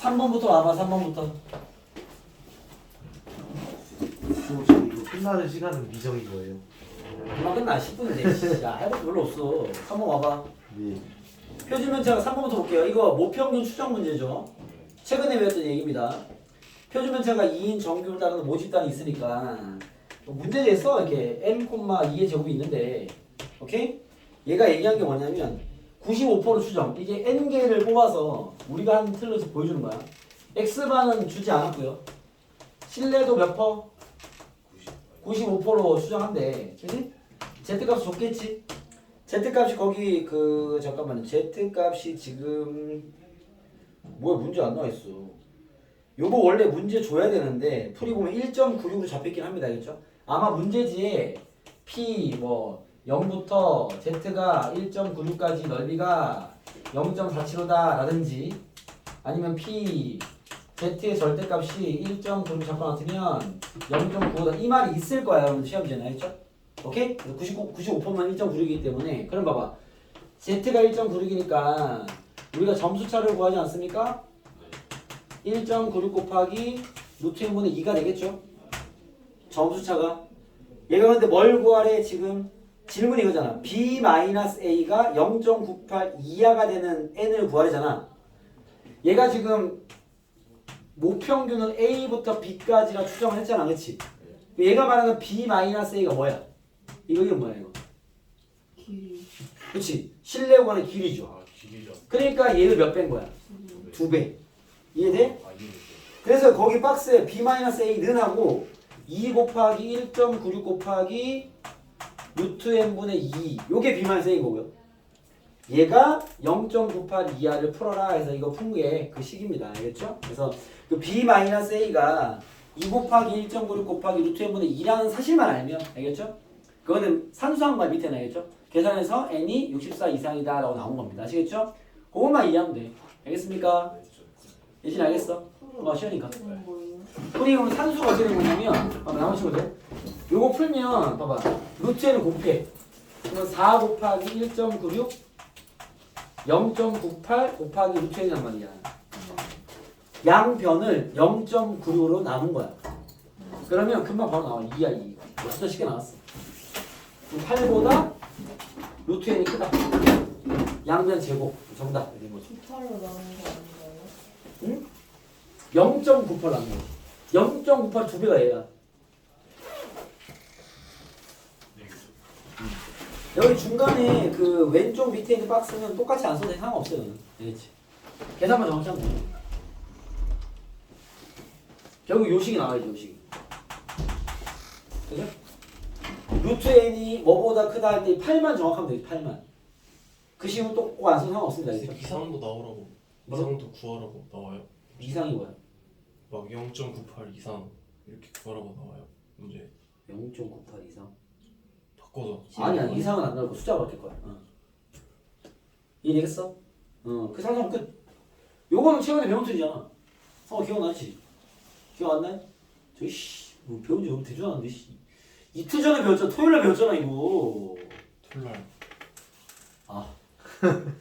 3번부터 와봐 3번부터. 수업 시간 이거 끝나는 시간은 미정인 거예요. 금방 끝나. 10분인데 야 해볼 거 별로 없어. 3번 와봐. 네. 표준면체가 3번부터 볼게요. 이거 모평균 추정 문제죠. 최근에 배웠던 얘기입니다. 표준면체가 2인 정규를 따르는 모집단이 있으니까 뭐 문제지에 써 이렇게 n, 2의 제곱이 있는데 오케이? 얘가 얘기한 게 뭐냐면 95% 추정 이게 n개를 뽑아서 우리가 한 틀에서 보여주는 거야 x반은 주지 않았고요 신뢰도 몇 퍼? 95% 추정한대 그지? z값 줬겠지? z값이 거기 그 잠깐만요 z값이 지금 뭐야 문제 안 나와 있어 요거 원래 문제 줘야 되는데 풀이 보면 1.96으로 잡혔긴 합니다 알겠죠? 아마 문제지에 p 뭐 0부터 z가 1.96까지 넓이가 0.47호다 라든지 아니면 p z의 절대값이 1.96 잡아놨으면 0.95다 이 말이 있을 거야 여러분 시험 전에 알겠죠? 오케이? 99, 95%만 1.96이기 때문에 그럼 봐봐 z가 1.96이니까 우리가 점수차를 구하지 않습니까? 1.96 곱하기 루트 1분의 2가 되겠죠? 점수차가 얘가 근데 뭘 구하래 지금 질문이 이거잖아 b-a가 0.98 이하가 되는 n을 구하래잖아 얘가 지금 모평균은 a부터 b까지라 추정을 했잖아 그치? 얘가 말하는 b-a가 뭐야? 이거 이게 뭐야 이거? 길이 그치? 실내 구간의 길이죠 아 길이죠. 그러니까 얘를 몇 배인 거야? 두두 배. 이해돼? 아 이해됐어요. 그래서 거기 박스에 b-a 는 하고 2 곱하기 1.96 곱하기 루트 n분의 2 요게 b-a인 거고요. 얘가 0.98 이하를 풀어라 해서 이거 푼 게 그 식입니다. 알겠죠? 그래서 그 b-a가 2 곱하기 1.96 곱하기 루트 n분의 2라는 사실만 알면 알겠죠? 그거는 거야 밑에 나겠죠? 계산해서 n이 64 이상이다 라고 나온 겁니다. 아시겠죠? 그것만 이해하면 돼. 알겠습니까? 예진 알겠어? 어, 뭐예요? 풀이 그러면 산수가 어떻게 된 거냐면 봐봐 나머친구들 요거 풀면 봐봐. 루트에는 곱해. 그러면 4 곱하기 1.96 0.98 곱하기 루트 n이란 말이야. 양변을 0.96으로 나눈 거야. 그러면 금방 바로 나와. 2야 2 진짜 쉽게 나왔어. 8보다 루트 n이 크다. 양변 제곱. 정답. 이런 거지? 주파로 나오는 거 아닌가요? 0.98 나온 거지. 0.98 두 배가 얘야 여기 중간에 그 왼쪽 밑에 있는 박스는 똑같이 안 써도 상관없어요. 알겠지? 계산만 정확히 하면 돼. 결국 요식이 나와야지, 요식이. 그죠? 루트 n이 뭐보다 크다 할 때 8만 정확하면 되지, 8만. 그 식은 또꼭안 써도 상관없습니다. 알겠죠? 이상도 나오라고 뭐? 이상도 구하라고 나와요? 이상이 뭐야? 막 0.98 이상 이렇게 구하라고 나와요 문제 0.98 이상? 바꿔서 아니야, 이상은 안 나오고 숫자가 바뀔 거야. 어. 이해되겠어? 어, 그 상상 끝. 요거는 최근에 배운 틀이잖아. 어, 기억나지? 기억 안 나요? 저, 씨, 뭐 배운 지 너무 대전하는데, 씨. 이틀 전에 배웠잖아. 토요일 날 배웠잖아, 이거. 툴날 아,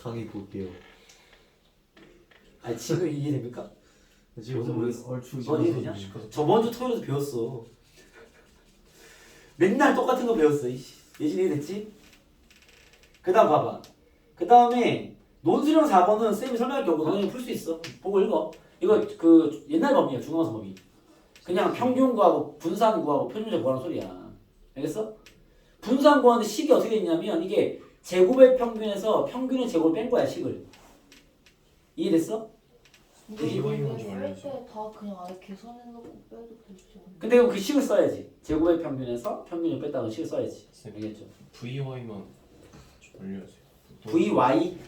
강의 볼게요. 아니, 지금 이해됩니까? 지금 모르겠어. 얼추 어, 이해되냐? 지금 저번 주 토요일에도 배웠어. 맨날 똑같은 거 배웠어. 예진이 이해됐지? 그 다음 봐봐. 그 다음에 논술형 4번은 쌤이 설명할 게 없고 너네 풀수 있어. 보고 읽어. 이거 그 옛날 법이야, 중앙서 법이. 그냥 평균 구하고 분산 구하고 표준적 구하는 소리야. 알겠어? 분산 구하는데 식이 어떻게 있냐면 이게 제곱의 평균에서 평균의 제곱을 뺀 거야, 식을. 이해됐어? 그냥 아예 계산해놓고 빼도 되지 않나요? 근데 그럼 그 식을 써야지. 제곱의 평균에서 평균을 뺐다가 식을 써야지. 쌤 알겠죠? VY만 좀 알려주세요 VY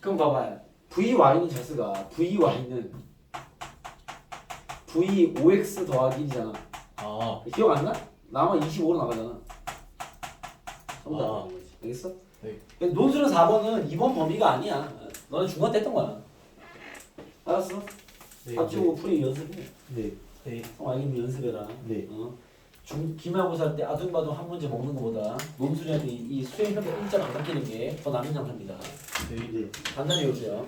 그럼 봐봐요 VY는 잘 쓰가 VY는 V5X 더하기 1이잖아 아 기억 안 나? 나만 25로 나가잖아 정답 아. 알겠어? 네. 근데 논술은 4번은 이번 범위가 아니야 너는 중간 때 했던 거야 알았어? 네, 앞치고 풀이 연습해 네. 네. 어 알겠니 연습해라 네. 어? 중, 기말고사 할때 아둥바둥 한 문제 먹는 것보다 논술이한테 이, 이 수행 평가 일자로 안 바뀌는 게더 남는 장사입니다 네. 네. 간단히 해보세요.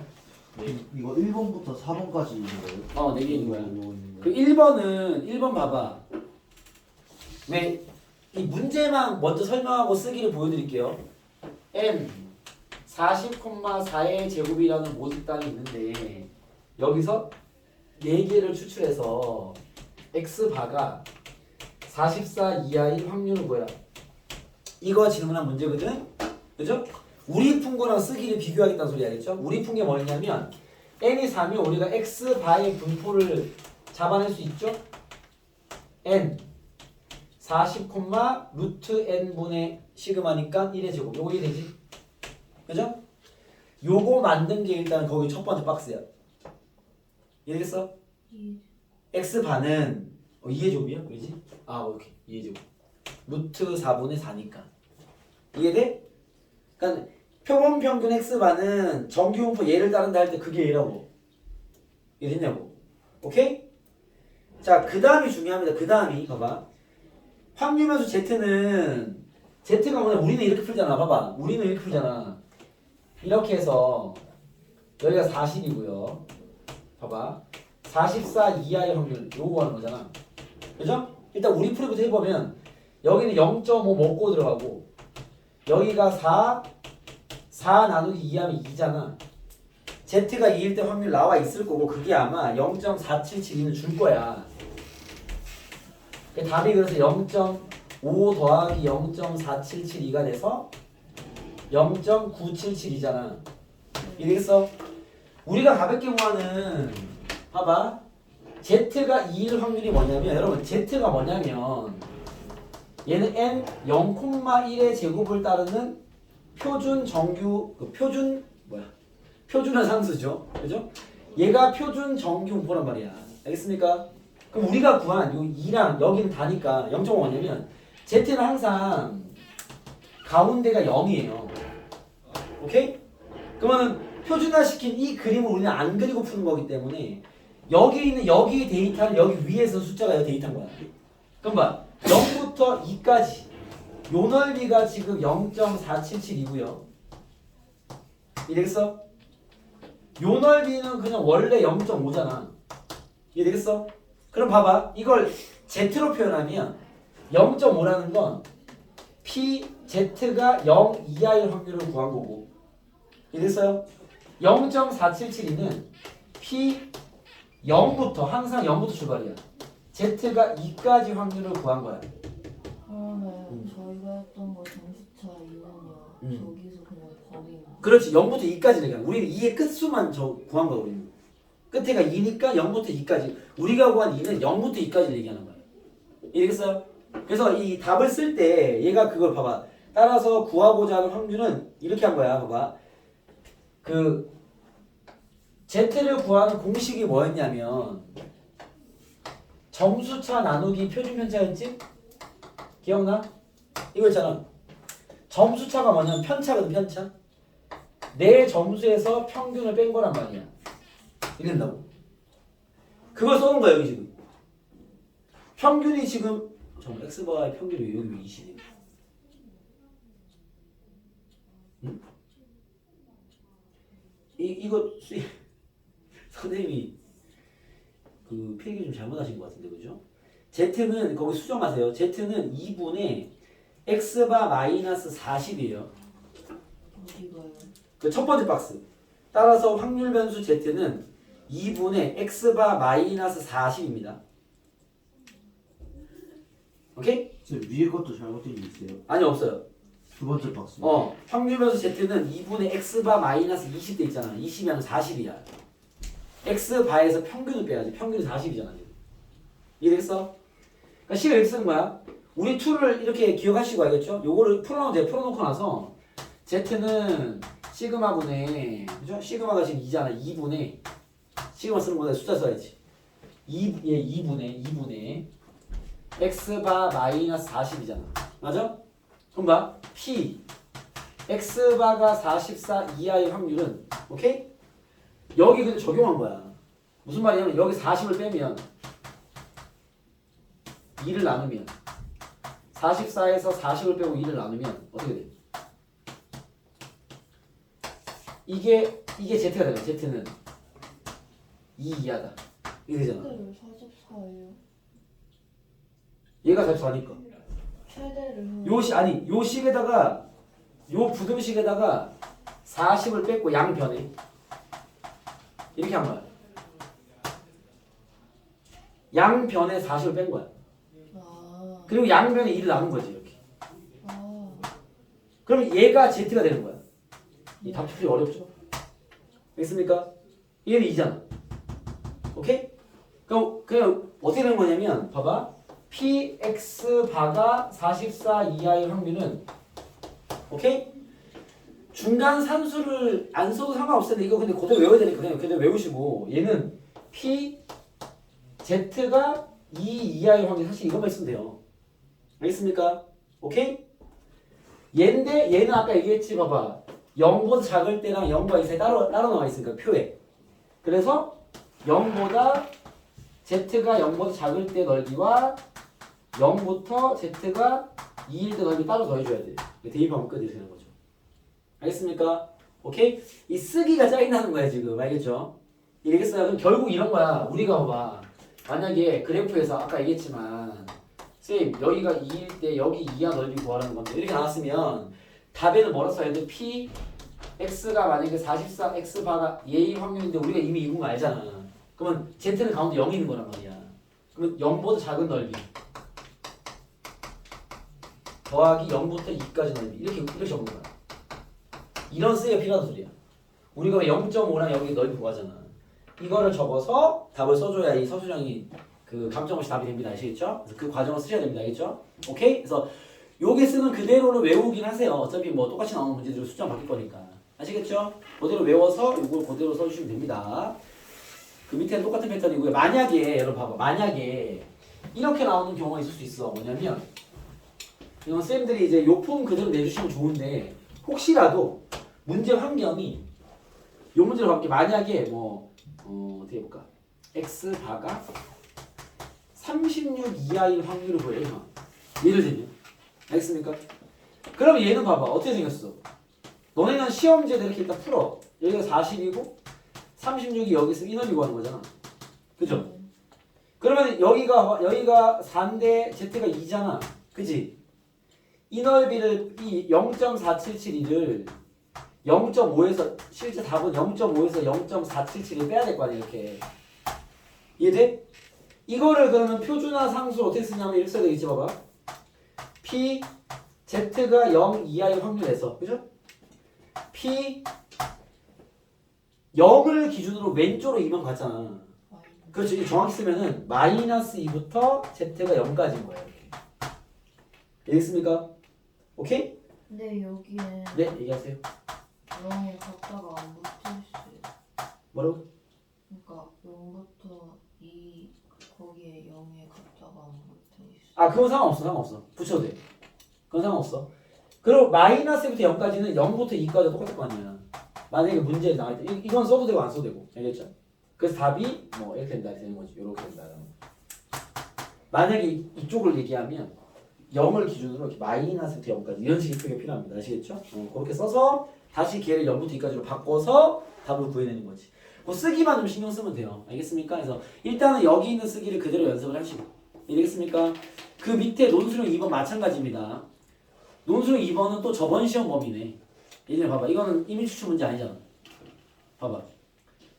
이- 이거 1번부터 4번까지 있는 거예요? 어, 네개 있는 거야. 이거 있는 그 거예요? 1번은 1번 봐봐. 왜 이 문제만 먼저 설명하고 쓰기를 보여드릴게요. n 40,4의 제곱이라는 모집단이 있는데 여기서 4개를 추출해서 x 바가 44 이하의 확률은 뭐야? 이거 질문한 문제거든? 그죠? 우리 푼 거랑 쓰기를 비교하겠다는 소리 알겠죠? 우리 푼 게 뭐냐면 n이 3이 우리가 x 바의 분포를 잡아낼 수 있죠? n 40, 루트 n 분의 시그마니까 1의 제곱 요거 이해되지? 그죠? 요거 만든 게 일단 거기 첫 번째 박스야 이해됐어? 이 x 반은 어, 2의 제곱이야? 그지? 아 오케이. 2의 제곱 루트 4분의 4니까. 이해돼? 그러니까 표본 평균 x 반은 정규분포 얘를 따른다 할 때 그게 얘라고. 이해됐냐고. 오케이? 자그 다음이 중요합니다. 그 다음이 봐봐. 확률면수 z는 z가 뭐냐? 우리는 이렇게 풀잖아. 봐봐. 우리는 이렇게 풀잖아. 이렇게 해서 여기가 40이고요 봐봐. 44 이하의 확률. 요거 하는 거잖아. 그죠? 일단 우리 풀이부터 해보면 여기는 0.5 먹고 들어가고 여기가 4 4 나누기 2 하면 2잖아. Z가 2일 때 확률 나와 있을 거고 그게 아마 0.4772는 줄 거야. 그 답이 그래서 0.5 더하기 0.4772가 돼서 0.977이잖아. 이해겠어? 우리가 가볍게 구하는 봐봐 Z가 2일 확률이 뭐냐면 여러분 Z가 뭐냐면 얘는 n 0,1의 제곱을 따르는 표준 정규 그 표준 뭐야 표준화 상수죠 그죠? 얘가 표준 정규 분포란 말이야 알겠습니까? 그럼 우리가 구한 요 2랑 여기는 다니까 0.5 뭐냐면 Z는 항상 가운데가 0이에요 오케이? 그러면 표준화시킨 이 그림을 우리는 안 그리고 푸는 거기 때문에 여기 있는 여기 데이터를 여기 위에서 숫자가 여기 데이터인 거야. 그럼 봐. 0부터 2까지 요 넓이가 지금 0.477이고요. 이해되겠어? 요 넓이는 그냥 원래 0.5잖아. 이해되겠어? 그럼 봐봐. 이걸 Z로 표현하면 0.5라는 건 P, Z가 0 이하의 확률을 구한 거고 이랬어요? 0.477이는 P 0부터 항상 0부터 출발이야. Z가 2까지 확률을 구한 거야. 그러면 음. 저희가 했던 거 점수차 이거는요 음. 저기서 그냥 버리는 그렇지. 0부터 2까지는 그냥 우리는 2의 끝수만 저 구한 거야 우리는. 끝에가 2니까 0부터 2까지. 우리가 구한 2는 0부터 2까지를 얘기하는 거야. 이해겠어요? 그래서 이 답을 쓸 때 얘가 그걸 봐봐. 따라서 구하고자 하는 확률은 이렇게 한 거야. 봐봐. 그 Z를 구하는 공식이 뭐였냐면 점수차 나누기 표준 편차였지? 기억나? 이거 있잖아. 점수차가 뭐냐면 편차거든 편차. 내 점수에서 평균을 뺀 거란 말이야. 이런다고. 그걸 써놓은 거야 여기 지금. 평균이 지금 잠깐 x바의 평균이 여기 왜 20이야? 이 이거 선생님이 그 필기 좀 잘못하신 것 같은데 그죠? z는 거기 수정하세요. z는 2분의 x바 마이너스 40이에요. 어디가요? 그 첫 번째 박스. 따라서 확률 변수 z는 2분의 x바 마이너스 40입니다. 오케이? 쌤 위에 것도 잘못된 게 있어요? 아니 없어요. 두 번째 박스 어, 확률 변수 z는 2분의 x바 마이너스 20대 있잖아. 20이면 40이야. x바에서 평균을 빼야지. 평균이 40이잖아. 지금. 이해되겠어? 그러니까 식을 이렇게 쓰는 거야. 우리 툴을 이렇게 기억하시고 알겠죠? 요거를 풀어놓고 돼. 풀어놓고 나서 z는 시그마분의 그죠? 시그마가 지금 2잖아. 2분의 시그마 쓰는 거다 숫자 써야지. 2, 예, 2분의 2분의 x바 마이너스 40이잖아. 맞아? 봐. P x바가 44 이하의 확률은 오케이? 여기 근데 적용한 거야. 무슨 말이냐면 여기 40을 빼면 2를 나누면 44에서 40을 빼고 2를 나누면 어떻게 돼? 이게 이게 Z가 되는 거야. Z는 2 이하다. 이게 되잖아. 최대를 44예요. 얘가 44니까. 최대를 요시 아니 요 식에다가 요 부등식에다가 40을 뺐고 양변에 이렇게 한 거야. 양 변에 40을 뺀 거야. 아, 그리고 양 변에 1을 남은 거지 이렇게. 아, 그럼 얘가 Z가 되는 거야. 이 답출이 어렵죠? 알겠습니까? 얘는 2잖아. 오케이? 그럼 그냥 어떻게 되는 거냐면 봐봐. Px 바가 44 이하의 확률은 오케이? 중간 산수를 안 써도 상관없는데 이거 근데 그대로 외워야 되니까 그냥 그대로 외우시고 얘는 p z가 2 이하의 확률 사실 이것만 있으면 돼요. 알겠습니까? 오케이? 얘인데 얘는 아까 얘기했지 봐봐 0보다 작을 때랑 0과 2사이 따로 따로 나와 있으니까 표에 그래서 0보다 z가 0보다 작을 때 넓이와 0부터 z가 2일 때 넓이 따로 더해줘야 돼 대입하면 끝이 되는 거죠 알겠습니까? 오케이? 이 쓰기가 짜증나는 거야 지금 알겠죠? 알겠어요? 그럼 결국 이런 거야 우리가 봐봐 만약에 그래프에서 아까 얘기했지만 쌤 여기가 2일 때 여기 2하 넓이 구하라는 건데 이렇게 나왔으면 답에는 뭐라 써야 돼? P x가 만약에 44 x 바가 예의 확률인데 우리가 이미 이건 거 알잖아. 그러면 z는 가운데 0이 있는 거란 말이야. 그러면 0보다 작은 넓이 더하기 0부터 2까지 넓이 이렇게 이렇게 적는 거야. 이런 쓰기가 필요한 소리야. 우리가 0.5랑 여기 넓이 구하잖아. 이거를 적어서 답을 써줘야 이 서술형이 그 감정 없이 답이 됩니다. 아시겠죠? 그래서 그 과정을 쓰셔야 됩니다. 알겠죠? 오케이? 그래서 여기 쓰는 그대로를 외우긴 하세요. 어차피 뭐 똑같이 나오는 문제들은 숫자 바뀔 거니까. 아시겠죠? 그대로 외워서 이걸 그대로 써주시면 됩니다. 그 밑에는 똑같은 패턴이고요. 만약에 여러분 봐봐. 만약에 이렇게 나오는 경우가 있을 수 있어. 뭐냐면 이건 쌤들이 이제 요품 그대로 내주시면 좋은데 혹시라도 문제 환경이 요 문제로 가볼게. 만약에 뭐 어, 어떻게 해볼까? x 바가 36 이하일 확률을 보여요. 예를 들면 알겠습니까? 그럼 얘는 봐봐 어떻게 생겼어? 너네는 시험지에다 이렇게 일단 풀어. 여기가 40이고 36이 여기서 인원이 구하는 거잖아. 그죠? 그러면 여기가 여기가 4인데 z가 2잖아. 그지? 이 넓이를 이 0.477을 0.5에서 실제 답은 0.5에서 0.477을 빼야 될 거 아니야 이렇게. 이해돼? 이거를 그러면 표준화 상수 어떻게 쓰냐면 이렇게 써야 되겠지 봐봐. P Z가 0 이하의 확률에서 그죠? P 0을 기준으로 왼쪽으로 2만 갔잖아. 이 정확히 쓰면은 마이너스 2부터 Z가 0까지인 거야. 이렇게. 알겠습니까? 오케이? 근데 여기에 네, 얘기하세요. 0이 갖다가 안 붙어있어요. 뭐라고? 그러니까 0부터 2 거기에 0이 갖다가 안 붙어 있어. 아, 그건 상관없어. 상관없어. 붙여도 돼. 그건 상관없어. 그리고 마이너스부터 0까지는 0부터 2까지 똑같을 거 아니야. 만약에 문제 나올 때 이, 이건 써도 되고 안 써도 되고. 알겠죠? 그래서 답이 뭐 이렇게 된다 되는 거지. 이렇게 된다. 만약에 이- 이쪽을 얘기하면 0을 기준으로 이렇게 마이너스부터 0까지 이런 식의 표기가 필요합니다. 아시겠죠? 어, 그렇게 써서 다시 걔를 0부터 2까지로 바꿔서 답을 구해내는 거지. 뭐 쓰기만 좀 신경 쓰면 돼요. 알겠습니까? 그래서 일단은 여기 있는 쓰기를 그대로 연습을 하시고. 알겠습니까? 그 밑에 논술형 2번 마찬가지입니다. 논술형 2번은 또 저번 시험 범위네. 얘네 봐봐. 이거는 이미 추출 문제 아니잖아. 봐봐.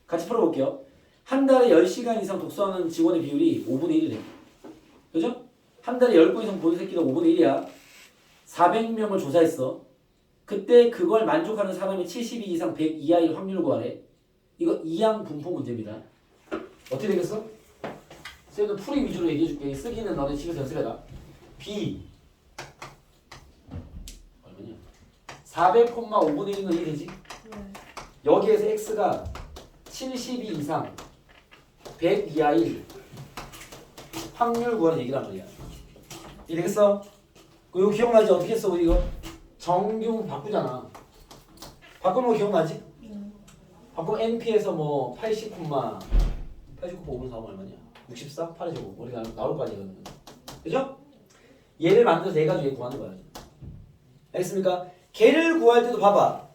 같이 풀어볼게요. 한 달에 10시간 이상 독서하는 직원의 비율이 5분의 1이래. 그죠? 한 달에 10번 이상 보는 새끼가 5분의 1이야. 400명을 조사했어. 그때 그걸 만족하는 사람이 72 이상 100 이하의 확률을 구하래. 이거 이항 분포 문제입니다. 어떻게 되겠어? 쌤은 풀이 위주로 얘기해줄게. 쓰기는 너네 집에서 연습해라. B 얼마냐? 400,5분의 1은 1이 되지? 네. 여기에서 x가 72 이상 100 이하일 확률 구하는 얘기란 말이야. 이해되겠어? 그 이거 기억나지? 어떻게 했어 이거? 정규 바꾸잖아. 바꾸는 거 기억나지? 네. 바꾸면 NP에서 뭐 80, 89 5분 4분 얼마냐? 64? 8에 제곱 우리가 나올 거 그러면 그죠? 얘를 만들어서 얘 가지고 얘 구하는 거야 알겠습니까? 걔를 구할 때도 봐봐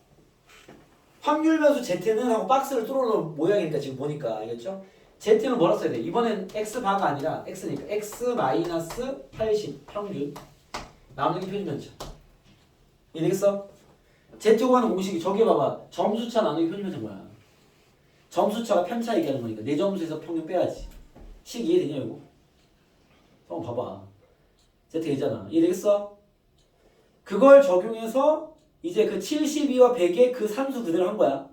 확률 변수 z는 하고 박스를 뚫어놓은 모양이니까 지금 보니까 알겠죠? Z는 뭐라 써야 돼? 이번엔 x 바가 아니라 x니까 x 마이너스 80 평균 남는 게 표준 편차 이해되겠어? z 구하는 공식이 저기 봐봐 점수차 나누기 표준 편차 뭐야? 점수차가 편차 얘기하는 거니까 내 점수에서 평균 빼야지 식 이해되냐 이거? 한번 봐봐 z 되잖아 이해되겠어? 그걸 적용해서 이제 그 72와 100의 그 산수 그대로 한 거야.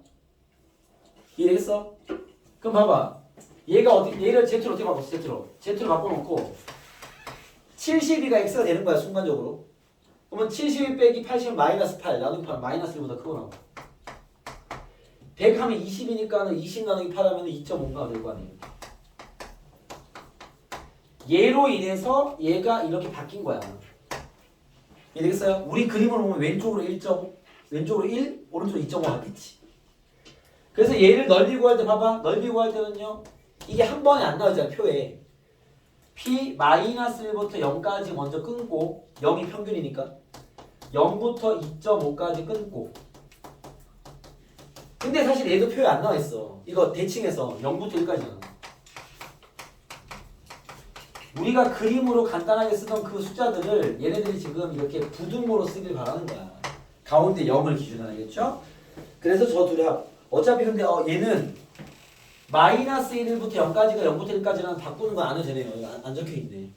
이해되겠어? 그럼 봐봐. 얘가 어떻게 얘를 Z로 어떻게 바꿨어? Z로. Z로 바꿔놓고 72가 X가 되는 거야 순간적으로. 그러면 72 빼기 80은 마이너스 8 나누기 8 마이너스 1보다 크고 나와. 100 하면 20이니까는 20 나누기 8 하면 2.5가 될 거 아니에요. 얘로 인해서 얘가 이렇게 바뀐 거야. 이해되겠어요? 우리 그림으로 보면 왼쪽으로 1.5, 왼쪽으로 1, 오른쪽으로 2.5 바뀌지. 그래서 얘를 넓이 구할 때 봐봐. 넓이 구할 때는요. 이게 한 번에 안 나오잖아 표에. p 마이너스 1부터 0까지 먼저 끊고 0이 평균이니까 0부터 2.5까지 끊고 근데 사실 얘도 표에 안 나와 있어. 이거 대칭해서 0부터 1까지는. 우리가 그림으로 간단하게 쓰던 그 숫자들을 얘네들이 지금 이렇게 부등호로 쓰길 바라는 거야. 가운데 0을 기준으로 알겠죠? 그래서 저 둘이 합. 어차피 근데 어, 얘는 마이너스 1부터 0까지가 0부터 1까지는 바꾸는 거안 해도 되네요. 여기 안, 안 적혀 있네.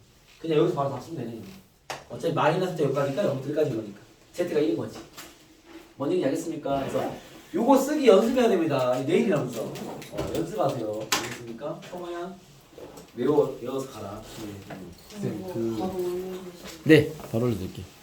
그냥 여기서 바로 다 쓰면 되네. 어차피 마이너스부터 0까지니까 0부터 1까지인 거니까. Z가 1인 거지. 뭔 얘기인지 알겠습니까? 그래서 요거 쓰기 연습해야 됩니다. 내일이라면서. 어, 연습하세요. 알겠습니까? 청아야 외워, 외워서 가라. 네. 쌤, 그-. 네, 바로 올려드릴게요.